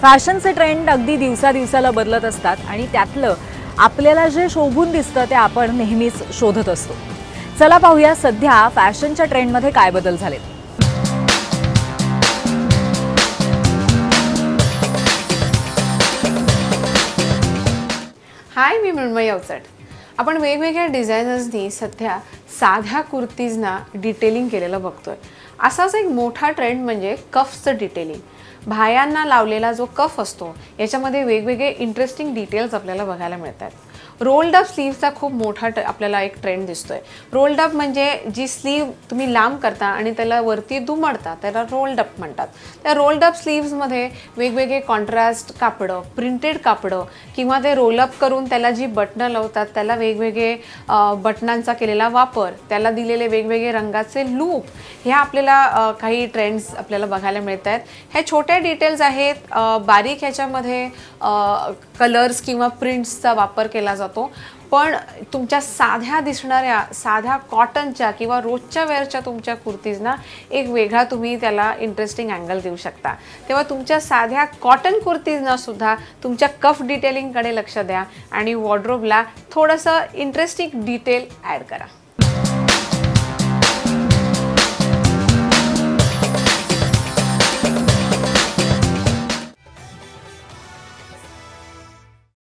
फॅशनचे ट्रेंड अगदी दिवसा दिवसाला बदलत असतात आणि त्यातलं आपल्याला जे शोभून दिसतं ते आपण नेहमीच शोधत असतो. चला पाहूया सध्या फॅशनच्या ट्रेंडमध्ये काय बदल झालेत. हाय मी मृण्मयी अवचट. आपण वेगवेगळ्या डिझायनर्सनी सध्या साध्या कुर्तीजना डिटेलिंग केलेलं बघतोय. असाच एक मोठा ट्रेंड म्हणजे कफचं डिटेलिंग भायांना लावलेला जो कफ असतो याच्यामध्ये वेगवेगळे इंटरेस्टिंग डिटेल्स आपल्याला बघायला मिळतात. रोल्ड अप स्लीव्हचा खूप मोठा ट- आपल्याला एक ट्रेंड दिसतोय. रोल्ड अप म्हणजे जी स्लीव तुम्ही लांब करता आणि त्याला वरती दुमडता त्याला रोल्ड अप म्हणतात. त्या रोल्ड अप स्लीव्समध्ये वेगवेगळे कॉन्ट्रास्ट कापडं प्रिंटेड कापडं किंवा ते रोल अप करून त्याला जी बटणं लावतात त्याला वेगवेगळे बटनांचा केलेला वापर त्याला दिलेले वेगवेगळे रंगाचे लूप ह्या आपल्याला काही ट्रेंड्स आपल्याला बघायला मिळत आहेत ह्या छोट्या डिटेल्स आहेत. बारीक ह्याच्यामध्ये कलर्स किंवा प्रिंट्सचा वापर केला जातो. जातो. पण तुमच्या साध्या दिसणाऱ्या साध्या कॉटनच्या किंवा रोजच्या वेअरच्या तुमच्या कुर्तीजना एक वेगळा तुम्ही त्याला इंटरेस्टिंग अँगल देऊ शकता. तेव्हा तुमच्या साध्या कॉटन कुर्तीजना सुद्धा तुमच्या कफ डिटेलिंगकडे लक्ष द्या आणि वॉर्ड्रोबला थोडंसं इंटरेस्टिंग डिटेल ॲड करा.